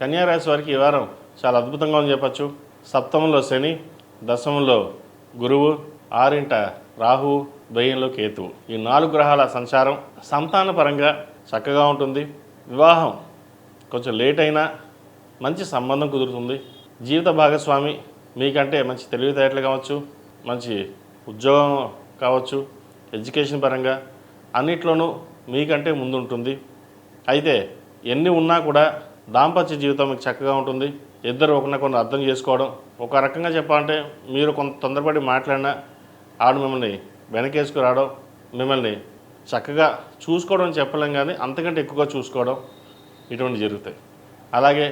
కన్యారాశి వారికి ఈ వారం చాలా అద్భుతంగా అని చెప్పచ్చు. సప్తమంలో శని దశమంలో గురువు ఆరింట రాహు ద్వయంలో కేతువు. ఈ నాలుగు గ్రహాల సంచారం సంతాన పరంగా చక్కగా ఉంటుంది. వివాహం కొంచెం లేట్ అయినా మంచి సంబంధం కుదురుతుంది. జీవిత భాగస్వామి మీకంటే మంచి తెలివితేటలు కావచ్చు మంచి ఉద్యోగం కావచ్చు ఎడ్యుకేషన్ పరంగా అన్నిట్లోనూ మీకంటే ముందుంటుంది. అయితే ఎన్ని ఉన్నా కూడా దాంపత్య జీవితం మీకు చక్కగా ఉంటుంది. ఇద్దరు ఒకరినొకరు అర్థం చేసుకోవడం. ఒక రకంగా చెప్పాలంటే మీరు కొంత తొందరపడి మాట్లాడినా ఆడు మిమ్మల్ని వెనకేసుకు రావడం మిమ్మల్ని చక్కగా చూసుకోవడం చెప్పలేం కానీ అంతకంటే ఎక్కువగా చూసుకోవడం ఇటువంటి జరుగుతాయి. అలాగే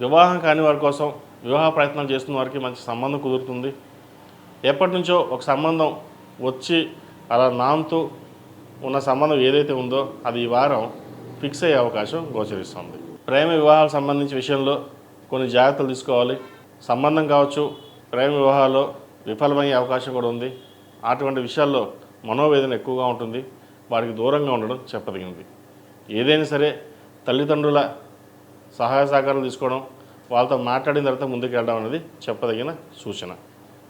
వివాహం కాని వారి కోసం వివాహ ప్రయత్నం చేస్తున్న వారికి మంచి సంబంధం కుదురుతుంది. ఎప్పటి నుంచో ఒక సంబంధం వచ్చి అలా నాంతూ ఉన్న సంబంధం ఏదైతే ఉందో అది ఈ వారం ఫిక్స్ అయ్యే అవకాశం గోచరిస్తుంది. ప్రేమ వివాహాలకు సంబంధించిన విషయంలో కొన్ని జాగ్రత్తలు తీసుకోవాలి. సంబంధం కావచ్చు ప్రేమ వివాహాల్లో విఫలమయ్యే అవకాశం కూడా ఉంది. అటువంటి విషయాల్లో మనోవేదన ఎక్కువగా ఉంటుంది. వారికి దూరంగా ఉండడం చెప్పదగినది. ఏదైనా సరే తల్లిదండ్రుల సహాయ సహకారాలు తీసుకోవడం వాళ్ళతో మాట్లాడిన తర్వాత ముందుకు వెళ్ళడం అనేది చెప్పదగిన సూచన.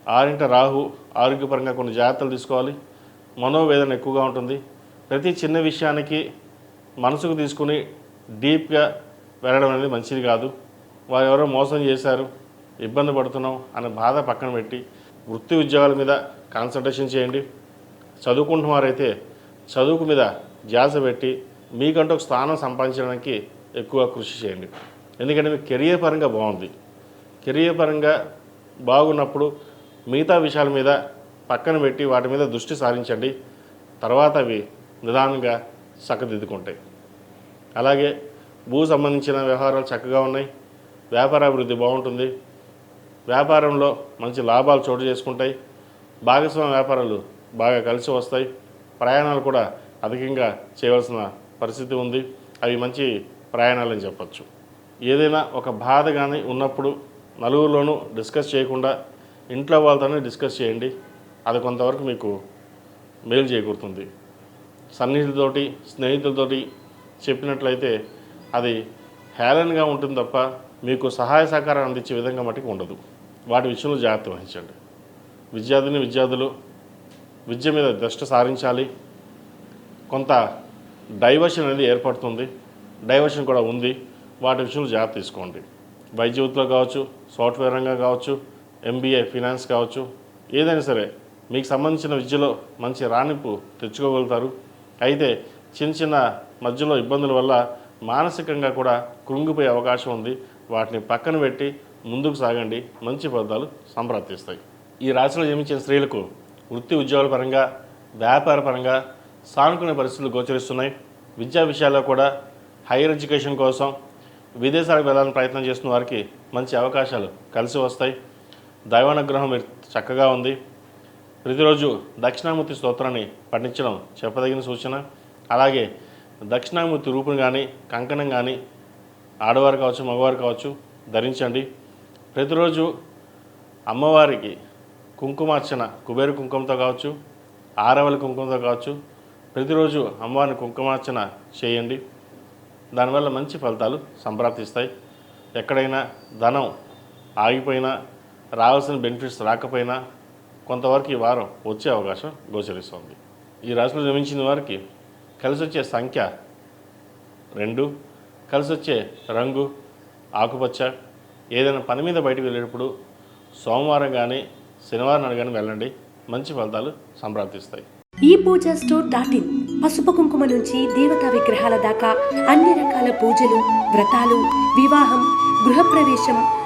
ఆరింట రాహు ఆరోగ్యపరంగా కొన్ని జాగ్రత్తలు తీసుకోవాలి. మనోవేదన ఎక్కువగా ఉంటుంది. ప్రతి చిన్న విషయానికి మనసుకు తీసుకుని డీప్గా వెళ్ళడం అనేది మంచిది కాదు. వారు ఎవరో మోసం చేశారు ఇబ్బంది పడుతున్నాం అనే బాధ పక్కన పెట్టి వృత్తి ఉద్యోగాల మీద కాన్సన్ట్రేషన్ చేయండి. చదువుకుంటున్న వారైతే చదువుకు మీద ధ్యాస పెట్టి మీకంటూ ఒక స్థానం సంపాదించడానికి ఎక్కువ కృషి చేయండి. ఎందుకంటే మీకు కెరియర్ పరంగా బాగుంది. కెరియర్ పరంగా బాగున్నప్పుడు మిగతా విషయాల మీద పక్కన పెట్టి వాటి మీద దృష్టి సారించండి. తర్వాత అవి నిదానంగా చక్కదిద్దుకుంటాయి అలాగే భూ సంబంధించిన వ్యవహారాలు చక్కగా ఉన్నాయి. వ్యాపారాభివృద్ధి బాగుంటుంది. వ్యాపారంలో మంచి లాభాలు చోటు చేసుకుంటాయి. భాగస్వామ్య వ్యాపారాలు బాగా కలిసి వస్తాయి. ప్రయాణాలు కూడా అధికంగా చేయవలసిన పరిస్థితి ఉంది. అవి మంచి ప్రయాణాలని చెప్పచ్చు. ఏదైనా ఒక బాధ కానీ ఉన్నప్పుడు నలుగురిలోనూ డిస్కస్ చేయకుండా ఇంట్లో వాళ్ళతోనే డిస్కస్ చేయండి. అది కొంతవరకు మీకు మేలు చేకూరుతుంది. సన్నిహితులతోటి స్నేహితులతోటి చెప్పినట్లయితే అది హేళనగా ఉంటుంది తప్ప మీకు సహాయ సహకారం అందించే విధంగా మటుకు ఉండదు. వాటి విషయంలో జాగ్రత్త వహించండి. విద్యార్థిని విద్యార్థులు విద్య మీద దృష్టి సారించాలి. కొంత డైవర్షన్ అనేది ఏర్పడుతుంది. డైవర్షన్ కూడా ఉంది. వాటి విషయంలో జాగ్రత్త తీసుకోండి. వైద్య కావచ్చు సాఫ్ట్వేర్ రంగం కావచ్చు ఎంబీఏ ఫినాన్స్ కావచ్చు ఏదైనా సరే మీకు సంబంధించిన విద్యలో మంచి రాణింపు తెచ్చుకోగలుగుతారు. అయితే చిన్న చిన్న మధ్యలో ఇబ్బందుల వల్ల మానసికంగా కూడా కృంగిపోయే అవకాశం ఉంది. వాటిని పక్కన పెట్టి ముందుకు సాగండి. మంచి ఫలితాలు సంప్రాప్తిస్తాయి. ఈ రాశిలో జన్మించిన స్త్రీలకు వృత్తి ఉద్యోగాల పరంగా వ్యాపార పరంగా సానుకునే పరిస్థితులు గోచరిస్తున్నాయి. విద్యా విషయాల్లో కూడా హైయర్ ఎడ్యుకేషన్ కోసం విదేశాలకు వెళ్ళాలని ప్రయత్నం చేస్తున్న వారికి మంచి అవకాశాలు కలిసి వస్తాయి. దైవానుగ్రహం చక్కగా ఉంది. ప్రతిరోజు దక్షిణామూర్తి స్తోత్రాన్ని పఠించడం చెప్పదగిన సూచన. అలాగే దక్షిణామూర్తి రూపును కానీ కంకణం కానీ ఆడవారు కావచ్చు మగవారు కావచ్చు ధరించండి. ప్రతిరోజు అమ్మవారికి కుంకుమార్చన కుబేరు కుంకుమతో కావచ్చు ఆరవల కుంకుమతో కావచ్చు ప్రతిరోజు అమ్మవారిని కుంకుమార్చన చేయండి. దానివల్ల మంచి ఫలితాలు సంప్రాప్తిస్తాయి. ఎక్కడైనా ధనం ఆగిపోయినా రావాల్సిన బెనిఫిట్స్ రాకపోయినా కొంతవరకు ఈ వారం వచ్చే అవకాశం గోచరిస్తుంది. ఈ రాశిలో జమించిన వారికి కలిసి వచ్చే సంఖ్య రెండు కలిసి వచ్చే రంగు ఆకుపచ్చ. ఏదైనా పని మీద బయటకు వెళ్ళేటప్పుడు సోమవారం కానీ శనివారం నాడు కానీ వెళ్ళండి. మంచి ఫలితాలు సంప్రాప్తిస్తాయి. ఈ పూజ స్టోర్ డాట్ ఇన్ పసుపు కుంకుమ నుంచి దేవతా విగ్రహాల దాకా అన్ని రకాల పూజలు వ్రతాలు వివాహం గృహప్రవేశం